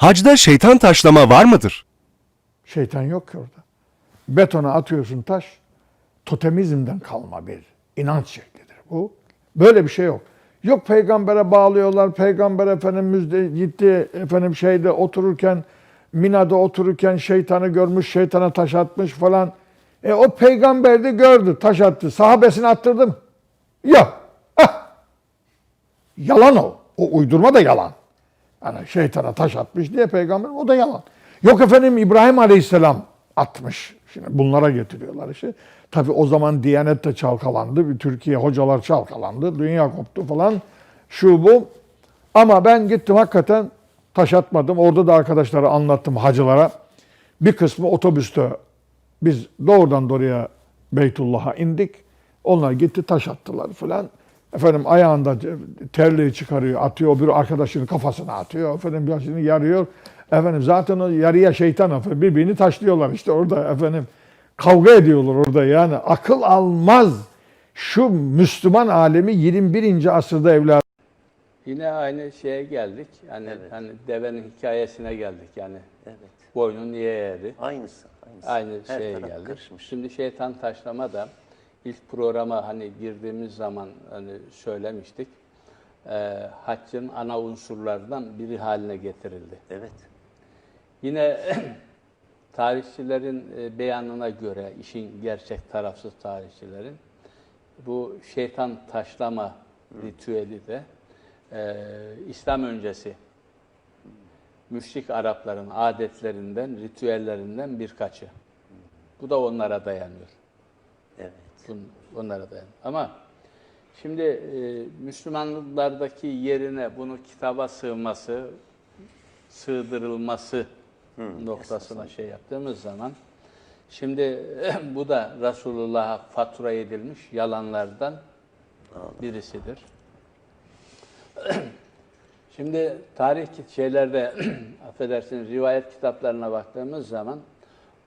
Hacda şeytan taşlama var mıdır? Şeytan yok ki orada. Betona atıyorsun taş, totemizmden kalma bir inanç şeklidir bu. Böyle bir şey yok. Yok peygambere bağlıyorlar. Peygamber Efendimiz de gitti efendim şeyde otururken Mina'da otururken şeytanı görmüş, şeytana taş atmış falan. E o peygamber de gördü, taş attı. Sahabesini attırdı mı? Yok. Ah! Yalan o. O uydurma da yalan. Yani şeytana taş atmış diye peygamber o da yalan. Yok efendim İbrahim Aleyhisselam atmış. Şimdi bunlara getiriyorlar işte. Tabii o zaman Diyanet de çalkalandı. Bir Türkiye hocalar çalkalandı. Dünya koptu falan. Şu bu. Ama ben gittim hakikaten taş atmadım. Orada da arkadaşlara anlattım hacılara. Bir kısmı otobüste biz doğrudan doğruya Beytullah'a indik. Onlar gitti taş attılar falan. Efendim ayağında terliği çıkarıyor, atıyor. Bir arkadaşının kafasına atıyor. Efendim başını yarıyor. Efendim zaten o yarıya şeytan efendim birbirini taşlıyorlar işte orada efendim. Kavga ediyorlar orada yani. Akıl almaz. Şu Müslüman alemi 21. asırda evladım. Yine aynı şeye geldik. Yani Evet. hani devenin hikayesine geldik. Yani Evet. boynun niye eğri? Aynısı. Aynısı. Aynı Her şeye geldik. karışmış. Şimdi şeytan taşlama da ilk programa hani girdiğimiz zaman hani söylemiştik. Ee, haccın ana unsurlardan biri haline getirildi. Evet. Yine tarihçilerin e, beyanına göre, işin gerçek tarafsız tarihçilerin, bu şeytan taşlama ritüeli de e, İslam öncesi müşrik Arapların adetlerinden, ritüellerinden birkaçı. Bu da onlara dayanıyor. Evet. Bun- Onlara dayanıyor. Ama şimdi e, Müslümanlardaki yerine bunu kitaba sığması, sığdırılması noktasına şey yaptığımız zaman şimdi bu da Resulullah'a fatura edilmiş yalanlardan birisidir. Şimdi tarih şeylerde affedersiniz rivayet kitaplarına baktığımız zaman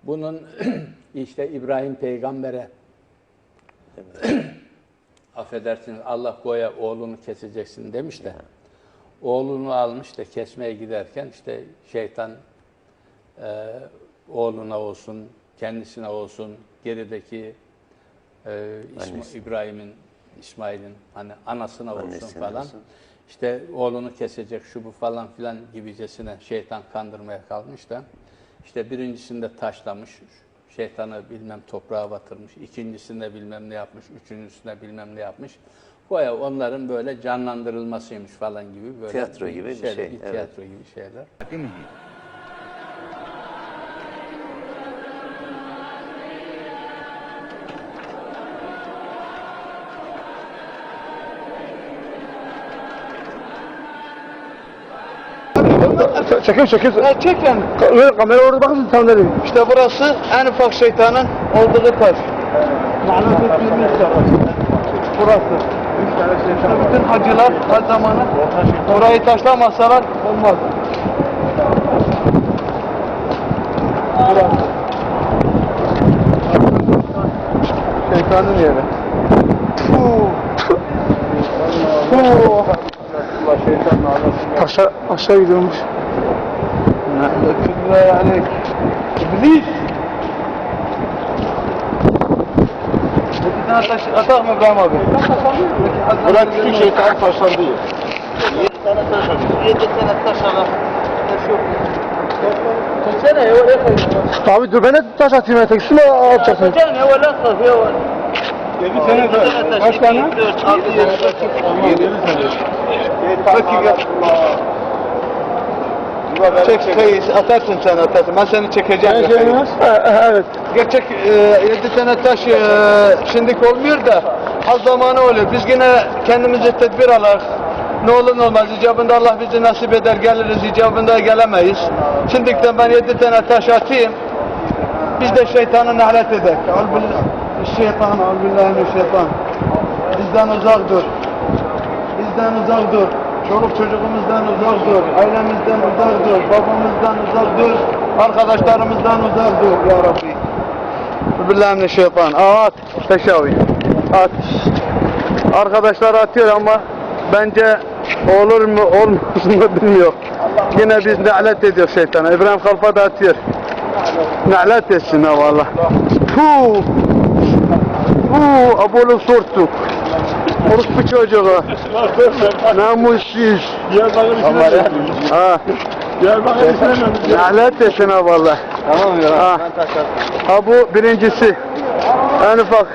bunun işte İbrahim peygambere affedersiniz Allah goya oğlunu keseceksin demiş de oğlunu almış da kesmeye giderken işte şeytan e, oğluna olsun, kendisine olsun, gerideki e, İsma-. İbrahim'in, İsmail'in hani anasına olsun Annesine falan. olsun. İşte oğlunu kesecek şu bu falan filan gibicesine şeytan kandırmaya kalmış da işte birincisinde taşlamış, şeytanı bilmem toprağa batırmış, ikincisinde bilmem ne yapmış, üçüncüsünde bilmem ne yapmış. Goya onların böyle canlandırılmasıymış falan gibi böyle Tiyatro gibi bir şey, evet. Tiyatro gibi şeyler. Çekil çekil. Ya çek yani. Ka- Kamera orada bakın tam nereye. İşte burası en ufak şeytanın olduğu taş. Lanet taş. Burası. Bütün hacılar her zamanı burayı taşlamasalar olmaz. Burası. Şeytanın yeri. Fuh. Fuh. أشيد مش كذبة عليك إبليس. أتاهم بقى ولا في شيء تعرفه شرطية تعبد البنات تاعتها ما تكسلا سنة هو لا صافي هو 7 sene de. Kaç tane? 6 7 sene. Çek sayı atarsın sen atarsın. Ben seni çekeceğim. Ben şey seni Evet. Gerçek e, 7 sene taş e, şimdilik olmuyor da az zamanı oluyor. Biz yine kendimizi tedbir alarak ne olur ne olmaz icabında Allah bizi nasip eder geliriz icabında gelemeyiz. Şimdilikten ben yedi tane taş atayım. Biz de şeytanı nahlet eder. Şeytan, şeytan. Bizden uzak dur. Bizden uzak dur. Çoluk çocuğumuzdan uzak dur. Ailemizden uzak dur. Babamızdan uzak dur. Arkadaşlarımızdan uzak dur ya Rabbi. Bismillahirrahmanirrahim. At. Teşavi. At. Arkadaşlar atıyor ama bence olur mu olmaz mı bilmiyor. Yine biz nalet ediyor şeytana. İbrahim Kalfa da atıyor. Nalet etsin ha valla. Puh. Puh. Abolu sortuk. Orospu çocuğu. Namussuz. Ha. Nalet etsin ha valla. Tamam Ha. ha bu birincisi. En ufak.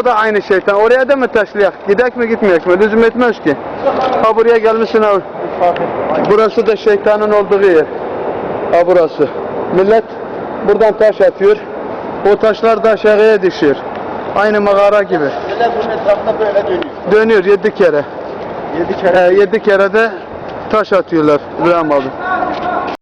O da aynı şeytan. Oraya da mı taşlayak? Gidek mi gitmeyek mi? Lüzum etmez ki. Ha buraya gelmişsin abi. Burası da şeytanın olduğu yer. Ha burası. Millet buradan taş atıyor. O taşlar da aşağıya düşüyor. Aynı mağara gibi. bunun etrafında böyle dönüyor. Dönüyor yedi kere. Yedi kere. Ee, yedi kere de taş atıyorlar İbrahim abi.